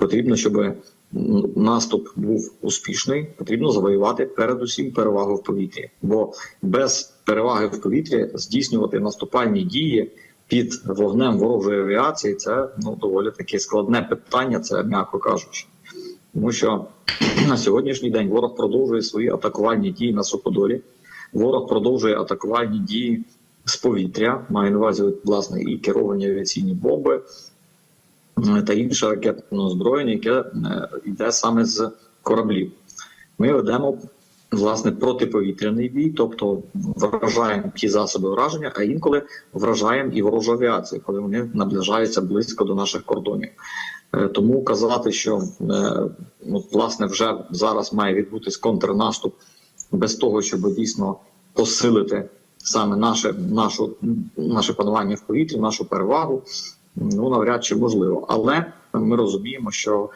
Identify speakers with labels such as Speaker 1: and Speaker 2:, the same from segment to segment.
Speaker 1: Потрібно, щоб наступ був успішний, потрібно завоювати передусім перевагу в повітрі. Бо без переваги в повітрі здійснювати наступальні дії під вогнем ворожої авіації це ну доволі таке складне питання, це м'яко кажучи. Тому що на сьогоднішній день ворог продовжує свої атакувальні дії на суходолі. Ворог продовжує атакувальні дії з повітря, маю на увазі власне і керовані авіаційні бомби та інше ракетне озброєння, яке е, йде саме з кораблів. Ми ведемо власне протиповітряний бій, тобто вражаємо ті засоби враження, а інколи вражаємо і ворожу авіацію, коли вони наближаються близько до наших кордонів. Е, Тому казати, що е, ну, власне вже зараз має відбутись контрнаступ без того, щоб дійсно посилити саме наше, нашу, наше панування в повітрі, нашу перевагу, ну навряд чи можливо. Але ми розуміємо, що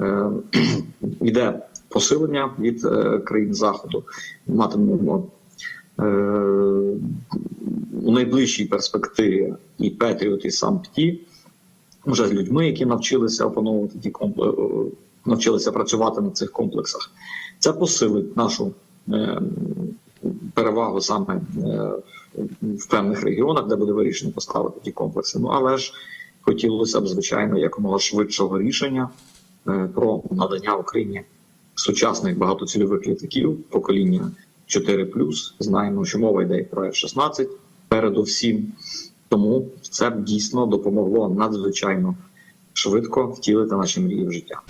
Speaker 1: е, йде посилення від е, країн заходу. Матимемо е, у найближчій перспективі і Петріот, і сам ПТІ, вже з людьми, які навчилися опановувати ті компл- е, навчилися працювати на цих комплексах. Це посилить нашу е, перевагу саме е, в певних регіонах, де буде вирішено поставити ті комплекси. Ну але ж хотілося б, звичайно, якомога швидшого рішення е, про надання Україні сучасних багатоцільових літаків покоління 4+. Знаємо, що мова йде про F-16 передусім. Тому це б дійсно допомогло надзвичайно швидко втілити наші мрії в життя.